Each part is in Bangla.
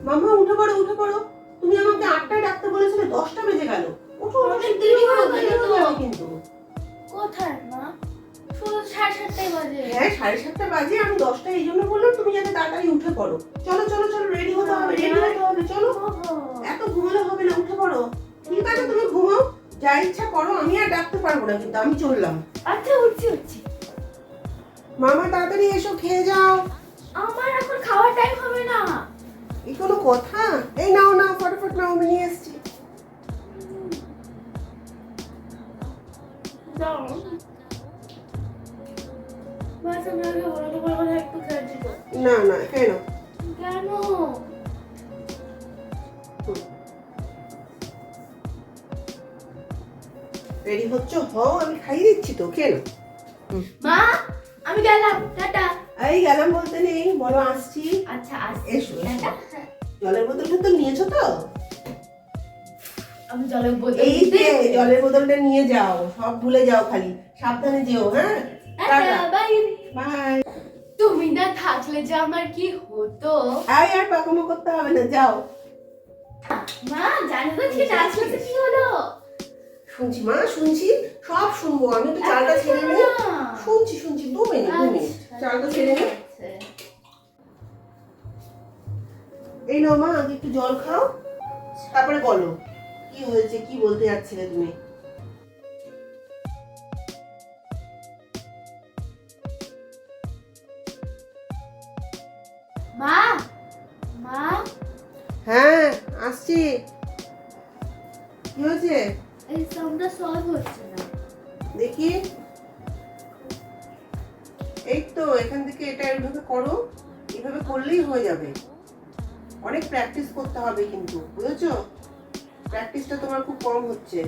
মামা উঠে পড়ো উঠে পড়ো। তুমি আমাকে আটটায় ডাকতে বলেছিলে দশটা বেজে গেল। ওঠো অনেক দেরি হয়ে হয়ে গেল কিন্তু কোথায় মা? শুধু সাড়ে সাতটায় বাজে। হ্যাঁ সাড়ে সাতটা বাজে আমি দশটা এই জন্য বললাম তুমি যাতে তাড়াতাড়ি উঠে পড়ো। চলো চলো চলো রেডি হতে হবে রেডি হতে হবে চলো। এত ঘুমালে হবে না উঠে পড়ো। ঠিক আছে তুমি ঘুমাও যা ইচ্ছা করো আমি আর ডাকতে পারব না কিন্তু আমি চললাম। আচ্ছা উঠছি উঠছি। মামা তাড়াতাড়ি এসো খেয়ে যাও। এই কোনো কথা? এই নাও নাও ফটাফট নাও আমি নিয়ে এসছি। না না কেন? কেন রেডি হচ্ছ? হও আমি খাইয়ে দিচ্ছি তো কেন মা আমি গেলাম টাটা। এই গেলাম বলতে নেই বলো আসছি। আচ্ছা এসো, এসো। জলের বোতল টোতল নিয়েছো তো? আমি জলের বোতল এই যে জলের বোতলটা নিয়ে যাও সব ভুলে যাও খালি। সাবধানে যেও হ্যাঁ? টাটা। বাই বাই তুমি না থাকলে যে আমার কি হতো? আর পাকামো করতে হবে না যাও। মা জানো তো ঠিক তো কি হলো? শুনছি মা শুনছি। সব শুনব আমি তো চালটা ছেড়ে নিই। শুনছি শুনছি দু মিনিট দু মিনিট চালটা ছেড়ে নিই এই নাও মা আগে একটু জল খাও তারপরে বলো কি হয়েছে কি বলতে যাচ্ছিলে তুমি? মা মা। হ্যাঁ আসছি। কি হয়েছে? এই সাউন্ডটা সলভ হচ্ছে না। দেখি। এই তো এখান থেকে এটা এইভাবে করো এভাবে করলেই হয়ে যাবে। অনেক প্র্যাকটিস করতে হবে কিন্তু বুঝেছ? প্র্যাকটিসটা তোমার খুব কম হচ্ছে।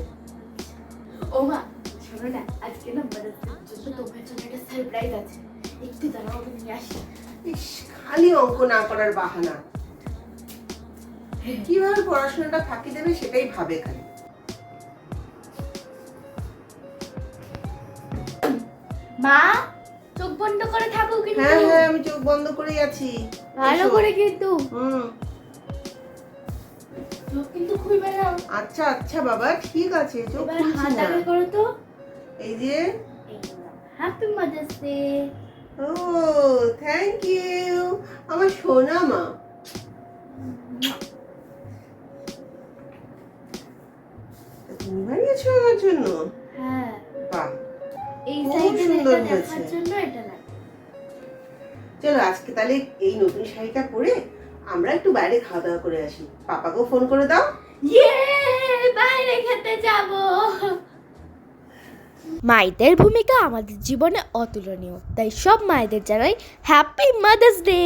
ও মা শোনো না আজকে না মানে জন্য তোমার জন্য একটা সারপ্রাইজ আছে। একটু দাঁড়াও আমি নিয়ে আসি। ইস খালি অঙ্ক না করার বাহানা। কীভাবে পড়াশোনাটা ফাঁকি দেবে সেটাই ভাবে খালি। মা চোখ বন্ধ করে থাকো কিন্তু। হ্যাঁ হ্যাঁ আমি চোখ বন্ধ করেই আছি। ভালো করে কিন্তু। হুম। চোখ কিন্তু খুলবে না। আচ্ছা আচ্ছা বাবা ঠিক আছে চোখ খুলছি হাত আগে করো তো। এই যে। হ্যাপি মাদার্স ডে ও থ্যাংক ইউ আমার সোনা মা। তুমি বানিয়েছো আমার জন্য? খুব সুন্দর হয়েছে। চলো আজকে তাহলে এই নতুন শাড়িটা পরে আমরা একটু বাইরে খাওয়া দাওয়া করে আসি। পাপাকেও ফোন করে দাও। ইয়ে বাইরে খেতে যাব। মায়েদের ভূমিকা আমাদের জীবনে অতুলনীয় তাই সব মায়েদের জানাই হ্যাপি মাদার্স ডে